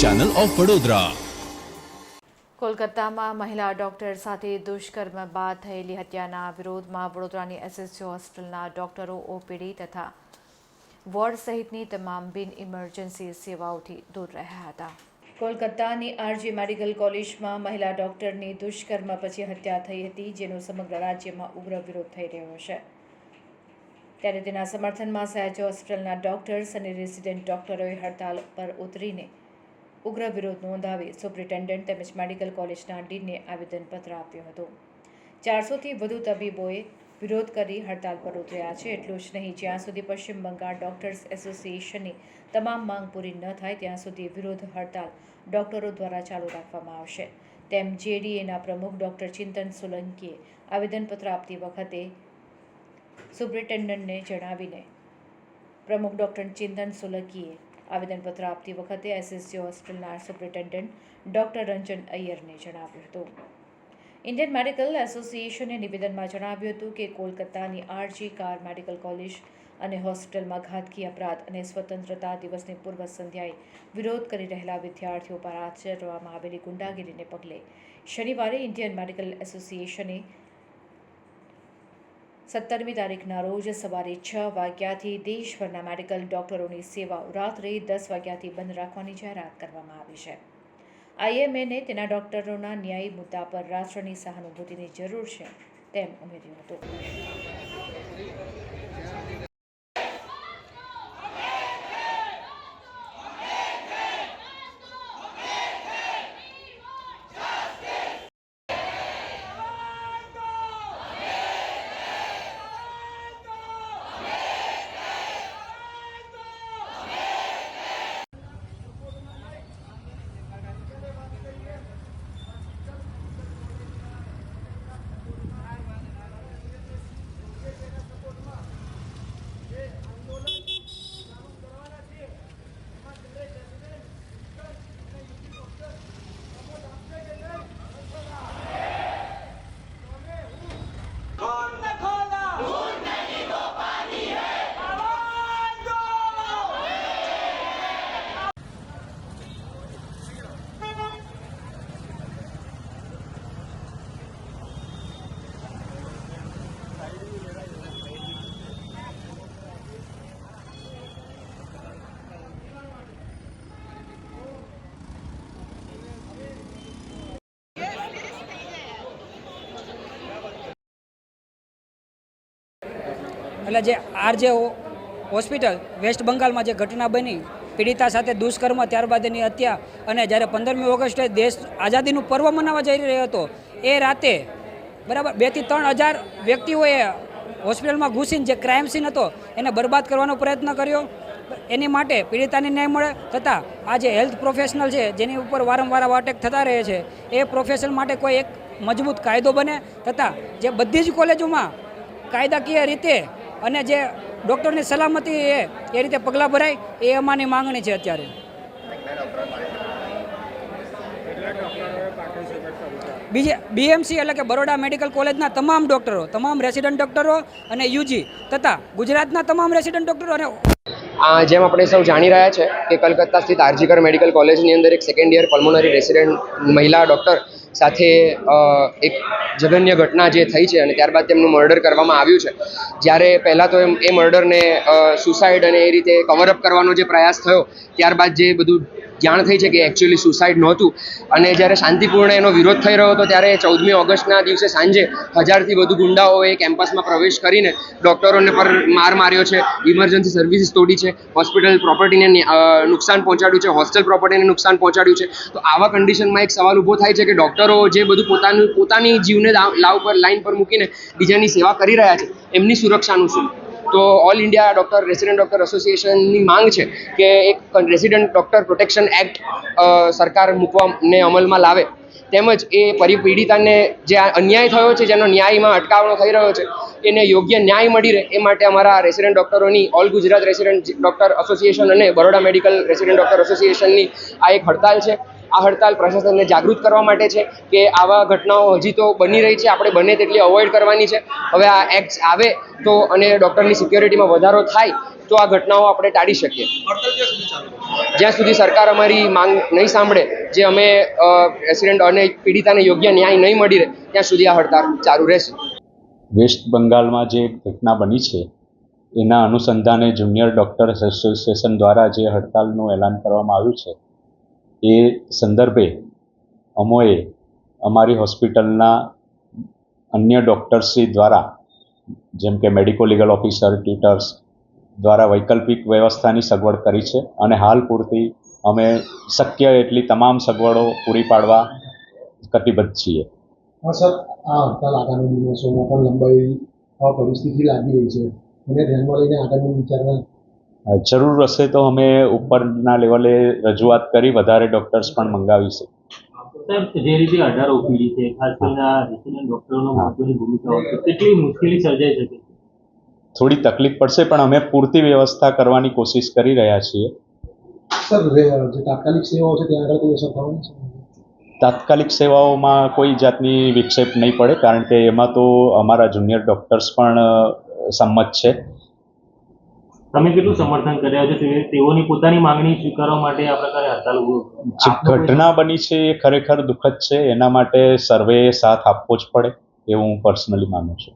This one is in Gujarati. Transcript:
ચેનલ ઓફ વડોદરા કોલકાતામાં મહિલા ડોક્ટર સાથે દુષ્કર્મ બાદ થયેલી હત્યાના વિરોધમાં વડોદરાની એસએસજી હોસ્પિટલના ડોક્ટરો ઓપીડી તથા વોર્ડ સહિતની તમામ બિન ઇમરજન્સી સેવાઓથી દૂર રહ્યા હતા. કોલકાતાની આરજી મેડિકલ કોલેજમાં મહિલા ડોક્ટરની દુષ્કર્મ પછી હત્યા થઈ હતી જેનો સમગ્ર રાજ્યમાં ઉગ્ર વિરોધ થઈ રહ્યો છે. ત્યારે તેના સમર્થનમાં સહેજ હોસ્પિટલના ડોક્ટર્સ અને રેસિડેન્ટ ડોક્ટરોએ હડતાલ પર ઉતરીને ઉગ્ર વિરોધ નોંધાવી સુપ્રિન્ટેન્ડન્ટ તેમજ મેડિકલ કોલેજના ડીનને આવેદનપત્ર આપ્યું હતું. ચારસોથી વધુ તબીબોએ વિરોધ કરી હડતાલ પર ઉતર્યા છે, એટલું જ નહીં, જ્યાં સુધી પશ્ચિમ બંગાળ ડોક્ટર્સ એસોસિએશનની તમામ માંગ પૂરી ન થાય, ત્યાં સુધી વિરોધ હડતાલ ડોક્ટરો દ્વારા ચાલુ રાખવામાં આવશે. તેમ જેડીએના પ્રમુખ ડોક્ટર ચિંતન સોલંકીએ આવેદનપત્ર આપતી વખતે સુપ્રિન્ટેન્ડન્ટને જણાવીને પ્રમુખ ડોક્ટર ચિંતન સોલંકીએ આવેદનપત્ર આપતી વખતે એસએસજી હોસ્પિટલના સુપ્રિન્ટેન્ડન્ટ ડોક્ટર રંજન અય્યરને જણાવ્યું હતું. ઇન્ડિયન મેડિકલ એસોસિએશને નિવેદનમાં જણાવ્યું હતું કે કોલકાતાની R G Kar medical college અને હોસ્પિટલમાં ઘાતકી અપરાધ અને સ્વતંત્રતા દિવસની પૂર્વ સંધ્યાએ વિરોધ કરી રહેલા વિદ્યાર્થીઓ પર આચરવામાં આવેલી ગુંડાગીરીને પગલે શનિવારે ઇન્ડિયન મેડિકલ એસોસિએશને સત્તરમી તારીખના રોજ સવારે છ વાગ્યાથી દેશભરના મેડિકલ ડોક્ટરોની સેવાઓ રાત્રે દસ વાગ્યાથી બંધ રાખવાની જાહેરાત કરવામાં આવી છે. આઈએમએને તેના ડોક્ટરોના ન્યાયી મુદ્દા પર રાષ્ટ્રની સહાનુભૂતિની જરૂર છે તેમ ઉમેર્યું હતું. એટલે જે આર જે હોસ્પિટલ, વેસ્ટ બંગાળમાં જે ઘટના બની, પીડિતા સાથે દુષ્કર્મ, ત્યારબાદ એની હત્યા, અને જ્યારે પંદરમી ઓગસ્ટે દેશ આઝાદીનું પર્વ મનાવવા જઈ રહ્યો હતો, એ રાતે બરાબર બેથી ત્રણ હજાર વ્યક્તિઓએ હોસ્પિટલમાં ઘૂસીને જે ક્રાઇમ સીન હતો, એને બરબાદ કરવાનો પ્રયત્ન કર્યો. એની માટે પીડિતાને ન્યાય મળે તથા આ જે હેલ્થ પ્રોફેશનલ છે, જેની ઉપર વારંવાર અટેક થતા રહે છે, એ પ્રોફેશન માટે કોઈ એક મજબૂત કાયદો બને તથા જે બધી જ કોલેજોમાં કાયદાકીય રીતે અને જે ડૉક્ટરની સલામતી એ એ રીતે પગલાં ભરાય, એ અમારી માંગણી છે અત્યારે. બીજે, બીએમસી એટલે કે બરોડા મેડિકલ કોલેજના તમામ ડૉક્ટરો, તમામ રેસિડન્ટ ડૉક્ટરો અને યુજી તથા ગુજરાતના તમામ રેસિડન્ટ ડૉક્ટરો અને જેમ આપણે સૌ જાણી રહ્યા છે કે કલકત્તા સ્થિત આરજીકર મેડિકલ કોલેજની અંદર એક સેકન્ડ યર પલ્મોનરી રેસિડેન્ટ મહિલા ડૉક્ટર સાથે એક જઘન્ય ઘટના જે થઈ છે અને ત્યારબાદ તેમનું મર્ડર કરવામાં આવ્યું છે. જ્યારે પહેલાં તો એમ, એ મર્ડરને સુસાઇડ અને એ રીતે કવરઅપ કરવાનો જે પ્રયાસ થયો, ત્યારબાદ જે બધું જાણ થઈ છે કે એકચ્યુઅલી સુસાઇડ નહોતું. અને જ્યારે શાંતિપૂર્ણ એનો વિરોધ થઈ રહ્યો હતો, ત્યારે ચૌદમી ઓગસ્ટના દિવસે સાંજે હજારથી વધુ ગુંડાઓએ કેમ્પસમાં પ્રવેશ કરીને ડૉક્ટરોને પર માર માર્યો છે. ઇમરજન્સી સર્વિસીસ તોડી છે. હોસ્પિટલ પ્રોપર્ટીને નુકસાન પહોંચાડ્યું છે. હોસ્ટેલ પ્રોપર્ટીને નુકસાન પહોંચાડ્યું છે. તો આવા કન્ડિશનમાં એક સવાલ ઊભો થાય છે કે ડૉક્ટરો જે બધું પોતાનું, પોતાની જીવને લાવ પર, લાઈન પર મૂકીને બીજાની સેવા કરી રહ્યા છે, એમની સુરક્ષાનું શું? તો all India doctor resident doctor એસોસિએશનની માંગ છે કે એક રેસિડન્ટ ડૉક્ટર પ્રોટેક્શન એક્ટ સરકાર મૂકવાને અમલમાં લાવે. તેમજ એ પરિપીડિતાને જે અન્યાય થયો છે, જેનો ન્યાયમાં અટકાવણો થઈ રહ્યો છે, એને યોગ્ય ન્યાય મળી રહે, એ માટે અમારા resident ડૉક્ટરોની all Gujarat resident doctor association અને બરોડા મેડિકલ રેસિડેન્ટ ડૉક્ટર એસોસિએશનની આ એક હડતાલ છે. આ હડતાલ પ્રશાસનને જાગૃત કરવા માટે છે કે આવા ઘટનાઓ હજી તો બની રહી છે, આપણે બને તેટલી અવોઇડ કરવાની છે. હવે આ એક્ટ આવે તો અને ડૉક્ટરની સિક્યોરિટીમાં વધારો થાય તો આ ઘટનાઓ આપણે ટાળી શકીએ. જ્યાં સુધી સરકાર અમારી માંગ નહીં સાંભળે જે અમે એક્સિડન્ટ અને પીડિતાને યોગ્ય ન્યાય નહીં મળી રહે ત્યાં સુધી આ હડતાળ ચાલુ રહેશે. વેસ્ટ બંગાળમાં જે ઘટના બની છે એના અનુસંધાને જુનિયર ડૉક્ટર એસોસિએશન દ્વારા જે હડતાલનું એલાન કરવામાં આવ્યું છે એ સંદર્ભે અમોએ અમારી હોસ્પિટલના અન્ય ડૉક્ટર્સશ્રી દ્વારા જેમ કે મેડિકો લીગલ ઓફિસર ટ્યુટર્સ દ્વારા વૈકલ્પિક વ્યવસ્થાની સગવડ કરી છે. અને હાલ પૂરતી અમે શક્ય એટલી તમામ સગવડો પૂરી પાડવા કટિબદ્ધ છીએ. સર. આ હડતાલ આગામી દિવસોમાં પણ લંબાઈ પરિસ્થિતિ લાગી રહી છે. એને ધ્યાનમાં લઈને આગામી વિચારણા? જરૂર હશે તો અમે ઉપરના લેવલે રજૂઆત કરી વધારે ડૉક્ટર્સ પણ મંગાવીશું. સાહેબ જે રીતે અઢાર ઓપીડી છે ખાસ કરીને આ રેસિડેન્ટ ડોક્ટરોનો મહત્વની ભૂમિકા હોય છે કેટલી મુશ્કેલી સર્જાઈ શકે છે? થોડી તકલીફ પડશે પણ અમે પૂરતી વ્યવસ્થા કરવાની કોશિશ કરી રહ્યા છીએ. સર જે તાત્કાલિક સેવાઓ છે ત્યાં આગળ કોઈ અસર થવાની છે? તાત્કાલિક સેવાઓમાં કોઈ જાતની વિક્ષેપ નહીં પડે કારણ કે એમાં તો અમારા જુનિયર ડૉક્ટર્સ પણ સંમત છે. તમે કેટલું સમર્થન કર્યા છે? તેઓની પોતાની માંગણી સ્વીકારવા માટે આ પ્રકારે હડતાલ જે ઘટના બની છે એ ખરેખર દુઃખદ છે. એના માટે સર્વે સાથ આપવો જ પડે એવું હું પર્સનલી માનું છું.